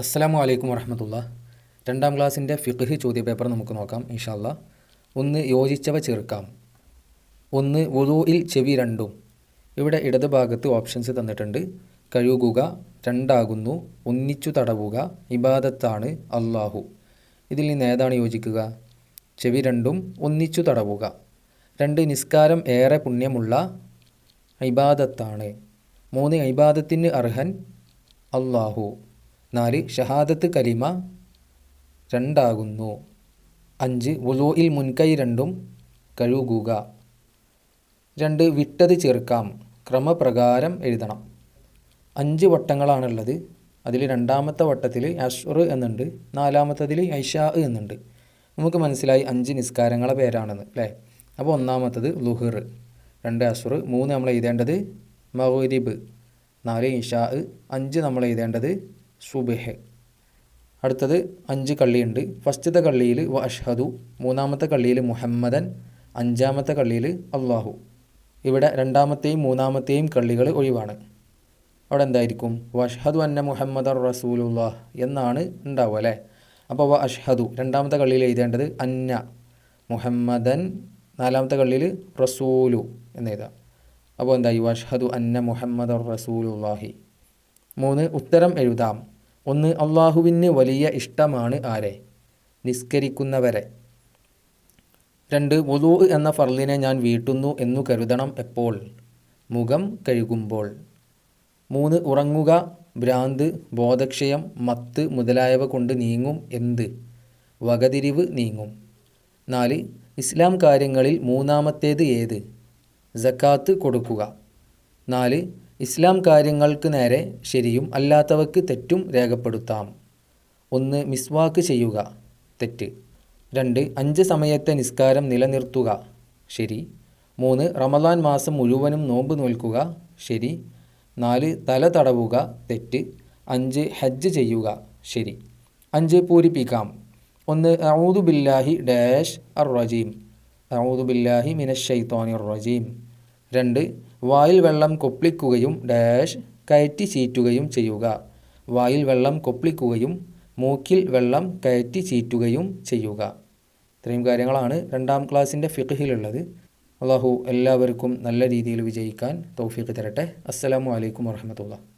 അസ്സലാമു വലൈക്കും വറഹമത്തുള്ള. രണ്ടാം ക്ലാസ്സിന്റെ ഫിഖ് ചോദ്യപേപ്പർ നമുക്ക് നോക്കാം ഇൻഷാല്ല ഒന്ന് യോജിച്ചവ ചേർക്കാം ഒന്ന് വുളൂയിൽ ചെവി രണ്ടും. ഇവിടെ ഇടത് ഭാഗത്ത് ഓപ്ഷൻസ് തന്നിട്ടുണ്ട്. കഴുകുക രണ്ടാകുന്നു. ഒന്നിച്ചു തടവുക ഇബാദത്താണ് അള്ളാഹു ഇതിൽ നിന്ന് ഏതാണ് യോജിക്കുക? ചെവി രണ്ടും ഒന്നിച്ചു തടവുക. രണ്ട് നിസ്കാരം ഏറെ പുണ്യമുള്ള ഇബാദത്താണ്. മൂന്ന് ഇബാദത്തിന് അർഹൻ അള്ളാഹു നാല് ഷഹാദത്ത് കലിമ രണ്ടാകുന്നു. അഞ്ച് വുലോയിൽ മുൻകൈ രണ്ടും കഴുകുക. രണ്ട് വിട്ടത് ചേർക്കാം. ക്രമപ്രകാരം എഴുതണം. അഞ്ച് വട്ടങ്ങളാണുള്ളത്. അതിൽ രണ്ടാമത്തെ വട്ടത്തിൽ അഷ്ർ എന്നുണ്ട്. നാലാമത്തതിൽ ഐഷാ എന്നുണ്ട്. നമുക്ക് മനസ്സിലായി അഞ്ച് നിസ്കാരങ്ങളെ പേരാണെന്ന് അല്ലേ? അപ്പോൾ ഒന്നാമത്തത് ലുഹിർ രണ്ട് അസുർ മൂന്ന് നമ്മൾ എഴുതേണ്ടത് മഹുരിബ് നാല് ഇഷാ അഞ്ച് നമ്മൾ എഴുതേണ്ടത് സുബഹ്. അടുത്തത് അഞ്ച് കള്ളിയുണ്ട്. ഫസ്റ്റത്തെ കള്ളിയിൽ വ അഷ്ഹദു മൂന്നാമത്തെ കള്ളിയിൽ മുഹമ്മദൻ അഞ്ചാമത്തെ കള്ളിയിൽ അള്ളാഹു ഇവിടെ രണ്ടാമത്തെയും മൂന്നാമത്തെയും കള്ളികൾ ഒഴിവാണ്. അവിടെ എന്തായിരിക്കും? വ അഷ്ഹദു അന്ന മുഹമ്മദ് റസൂലുല്ലാഹ് എന്നാണ് ഉണ്ടാവുക അല്ലേ? അപ്പോൾ വ അഷ്ഹദു രണ്ടാമത്തെ കള്ളിയിൽ എഴുതേണ്ടത് അന്ന മുഹമ്മദൻ നാലാമത്തെ കള്ളിയിൽ റസൂലു എന്ന് എഴുതാം. അപ്പോൾ എന്തായി? അഷ്ഹദു അന്ന മുഹമ്മദ് റസൂലുല്ലാഹി മൂന്ന് ഉത്തരം എഴുതാം. ഒന്ന് അള്ളാഹുവിന് വലിയ ഇഷ്ടമാണ് ആരെ? നിസ്കരിക്കുന്നവരെ. രണ്ട് വുലൂ എന്ന ഫർലിനെ ഞാൻ വീട്ടുന്നു എന്നു കരുതണം എപ്പോൾ? മുഖം കഴുകുമ്പോൾ. മൂന്ന് ഉറങ്ങുക ഭ്രാന്ത് ബോധക്ഷയം മത്ത് മുതലായവ കൊണ്ട് നീങ്ങും എന്ത്? വകതിരിവ് നീങ്ങും. നാല് ഇസ്ലാം കാര്യങ്ങളിൽ മൂന്നാമത്തേത് ഏത്? ജക്കാത്ത് കൊടുക്കുക. നാല് ഇസ്ലാം കാര്യങ്ങൾക്ക് നേരെ ശരിയും അല്ലാത്തവക്ക് തെറ്റും രേഖപ്പെടുത്താം. ഒന്ന് മിസ്വാക്ക് ചെയ്യുക. തെറ്റ്. രണ്ട് അഞ്ച് സമയത്തെ നിസ്കാരം നിലനിർത്തുക. ശരി. മൂന്ന് റമദാൻ മാസം മുഴുവനും നോമ്പ് നോൽക്കുക. ശരി. നാല് തല തടവുക. തെറ്റ്. അഞ്ച് ഹജ്ജ് ചെയ്യുക. ശരി. അഞ്ച് പൂരിപ്പിക്കാം. ഒന്ന് അഊദു ബില്ലാഹി ഡാഷ് അർ റജീം. അഊദു ബില്ലാഹി മിനഷൈത്തോനി റജീം. രണ്ട് വായിൽ വെള്ളം കൊപ്പിളിക്കുകയും ഡാഷ് കയറ്റി ചീറ്റുകയും ചെയ്യുക. വായിൽ വെള്ളം കൊപ്പിളിക്കുകയും മൂക്കിൽ വെള്ളം കയറ്റി ചീറ്റുകയും ചെയ്യുക. ഇത്രയും കാര്യങ്ങളാണ് രണ്ടാം ക്ലാസ്സിന്റെ ഫിഖിലുള്ളത്. അള്ളാഹു എല്ലാവർക്കും നല്ല രീതിയിൽ വിജയിക്കാൻ തൗഫീഖ് തരട്ടെ. അസ്സലാമു അലൈക്കും വറഹമത്തുള്ള